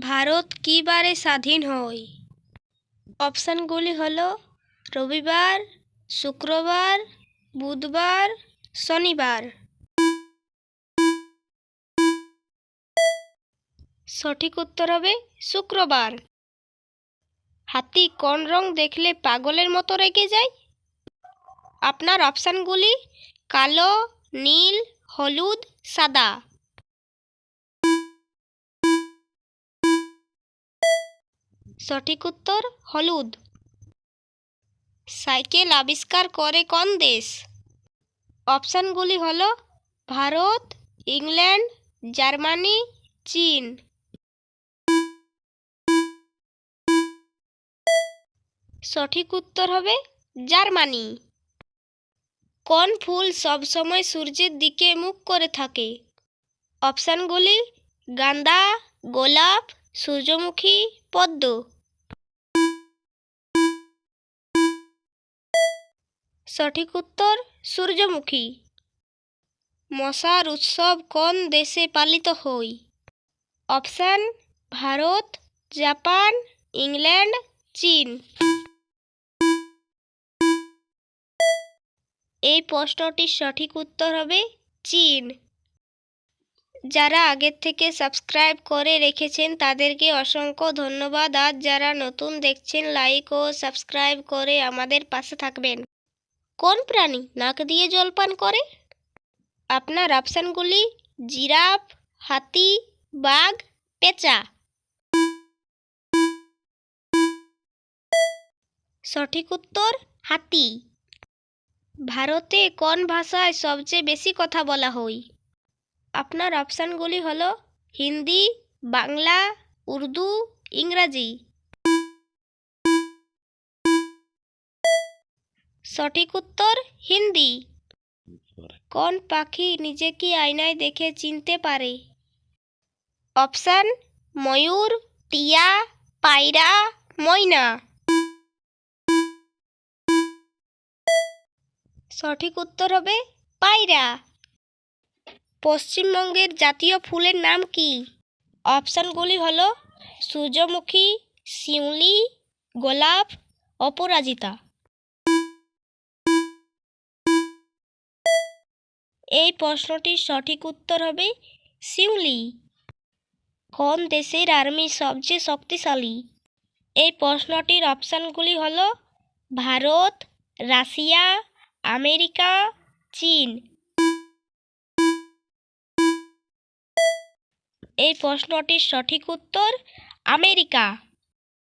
ভারত কী বারে স্বাধীন হয়? অপশানগুলি হল রবিবার, শুক্রবার, বুধবার, শনিবার। সঠিক উত্তর হবে শুক্রবার। হাতি কোন রং দেখলে পাগলের মতো রেগে যায়? আপনার অপশানগুলি কালো, নীল, হলুদ, সাদা। সঠিক উত্তর, হলুদ। সাইকেল আবিষ্কার করে কোন দেশ? অপশানগুলি হল ভারত, ইংল্যান্ড, জার্মানি, চীন। সঠিক উত্তর হবে জার্মানি। কোন ফুল সবসময় সূর্যের দিকে মুখ করে থাকে? অপশানগুলি গাঁদা, গোলাপ সূর্যমুখী পদ্ম। সঠিক উত্তর, সূর্যমুখী। মশার উৎসব কোন দেশে পালিত হয়? অপশান, ভারত, জাপান, ইংল্যান্ড, চীন। এই প্রশ্নটির সঠিক উত্তর হবে চীন। যারা আগের থেকে সাবস্ক্রাইব করে রেখেছেন, তাদেরকে অসংখ্য ধন্যবাদ। আর যারা নতুন দেখছেন লাইক ও সাবস্ক্রাইব করে আমাদের পাশে থাকবেন। কোন প্রাণী নাক দিয়ে জলপান করে? আপনার অপশানগুলি জিরাফ, হাতি, বাঘ, পেঁচা। সঠিক উত্তর, হাতি। ভারতে কোন ভাষায় সবচেয়ে বেশি কথা বলা হয়? আপনার অপশানগুলি হল হিন্দি, বাংলা, উর্দু, ইংরাজি। সঠিক উত্তর, হিন্দি। কোন পাখি নিজেকে আয়নায় দেখে চিনতে পারে? অপশান, ময়ূর, টিয়া, পায়রা, ময়না। সঠিক উত্তর হবে পায়রা। পশ্চিমবঙ্গের জাতীয় ফুলের নাম কি? অপশানগুলি হল সূর্যমুখী, শিউলি, গোলাপ, অপরাজিতা। এই প্রশ্নটির সঠিক উত্তর হবে শিউলি। কোন দেশের আর্মি সবচেয়ে শক্তিশালী? এই প্রশ্নটির অপশানগুলি হল ভারত, রাশিয়া, আমেরিকা, চীন। এই প্রশ্নটির সঠিক উত্তর আমেরিকা।